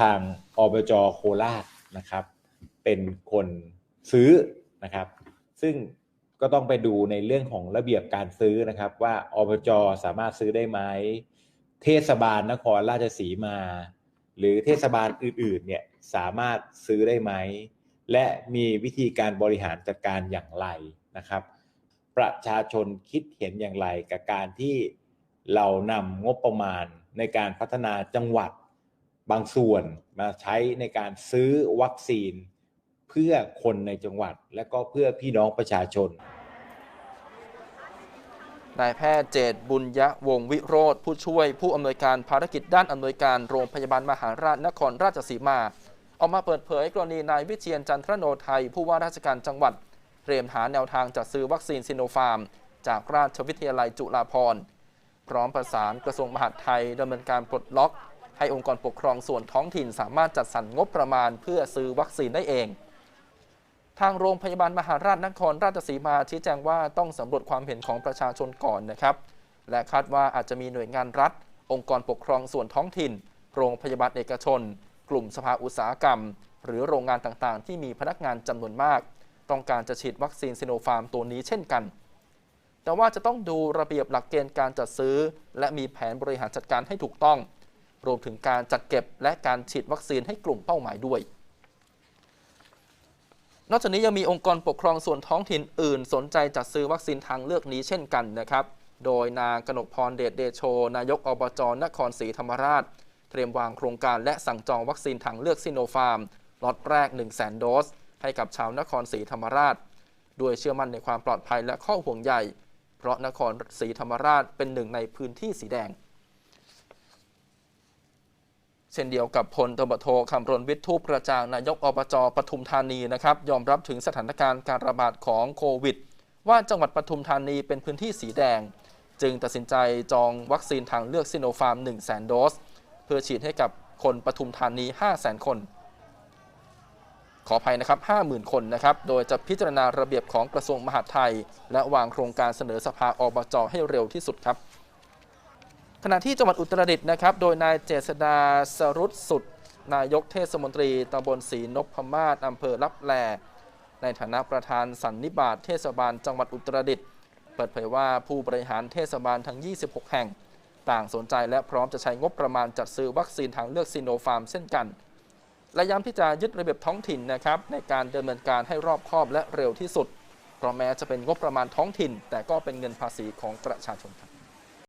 ทางอบจโคราชนะครับ เป็นคนซื้อนะครับ ซึ่งก็ต้องไปดูในเรื่องของระเบียบการซื้อนะครับ ว่าอบจสามารถซื้อได้ไหมเทศบาลนครราชสีมา หรือเทศบาลอื่นๆเนี่ยสามารถซื้อได้ไหม และมีวิธีการบริหารจัดการอย่างไรนะครับ ประชาชนคิดเห็นอย่างไรกับการที่เรานำงบประมาณในการพัฒนาจังหวัด บางส่วนมาใช้ในการซื้อวัคซีน เพื่อคนในจังหวัด และก็เพื่อพี่น้องประชาชนนายแพทย์เจตบุญยะวงวิโรธผู้ช่วยผู้อำนวยการภารกิจด้านอำนวยการโรงพยาบาลมหาราชนครราชสีมา ออกมาเปิดเผยกรณีนายวิเชียนจันทรโนไทย ผู้ว่าราชการจังหวัด เตรียมหาแนวทางจัดซื้อวัคซีนซิโนฟาร์ม จากราชวิทยาลัยจุฬาภรณ์ พร้อมประสานกระทรวงมหาดไทยดำเนินการปลดล็อก ให้องค์กรปกครองส่วนท้องถิ่นสามารถจัดสรรงบประมาณเพื่อซื้อวัคซีนได้เอง ทางโรงพยาบาลมหาราชนครราชสีมาชี้แจงว่าต้องสำรวจความเห็นของประชาชนก่อนนะครับ และคาดว่าอาจจะมีหน่วยงานรัฐ องค์กรปกครองส่วนท้องถิ่น โรงพยาบาลเอกชน กลุ่มสภาอุตสาหกรรม หรือโรงงานต่างๆ ที่มีพนักงานจำนวนมาก ต้องการจะฉีดวัคซีนซิโนฟาร์มตัวนี้เช่นกันแต่ว่าจะต้องดูระเบียบหลักเกณฑ์การจัดซื้อ และมีแผนบริหารจัดการให้ถูกต้อง รวมถึงการจัดเก็บและการฉีดวัคซีนให้กลุ่มเป้าหมายด้วย นอกจากนี้ยังมีองค์กรปกครองส่วนท้องถิ่นอื่น สนใจจัดซื้อวัคซีนทางเลือกนี้เช่นกันนะครับ โดยนางกนกพรเดชเดโช นายกอบจนครศรีธรรมราช เตรียมวางโครงการและสั่งจองวัคซีนทางเลือกซิโนฟาร์มล็อตแรก 1 0 0 0 0 0 โดส ให้กับชาวนครศรีธรรมราชด้วยเชื่อมั่นในความปลอดภัยและข้อห่วงใย เพราะนครศรีธรรมราชเป็นหนึ่งในพื้นที่สีแดง เช่นเดียวกับพลตบโทคำรณวิทย์ทูปกระจ่างนายกอบจปทุมธานีนะครับยอมรับถึงสถานการณ์การระบาดของโควิด ว่าจังหวัดปทุมธานีเป็นพื้นที่สีแดง จึงตัดสินใจจองวัคซีนทางเลือกซิโนฟาร์ม 1 0 0 0 0แโดส เพื่อฉีดให้กับคนปทุมธานี 5 0 0 0 0 0 คน ขออภัยนะครับ 50,000 คนนะครับ โดยจะพิจารณาระเบียบของกระทรวงมหาดไทย และวางโครงการเสนอสภาอบจให้เร็วที่สุดครับ ขณะที่จังหวัดอุตรดิตถ์นะครับ โดยนายเจษดาสรุตสุด นายกเทศมนตรีตำบลศรีนพมาศอำเภอลับแล ในฐานะประธานสันนิบาตเทศบาลจังหวัดอุตรดิตถ์เปิดเผยว่าผู้บริหารเทศบาลทั้ง 26 แห่ง ต่างสนใจและพร้อมจะใช้งบประมาณจัดซื้อวัคซีนทางเลือกซีโนฟาร์มเช่นกันและย้ำที่จะยึดระเบียบท้องถิ่นนะครับในการดำเนินการให้รอบคอบและเร็วที่สุด เพราะแม้จะเป็นงบประมาณท้องถิ่น แต่ก็เป็นเงินภาษีของประชาชนครับ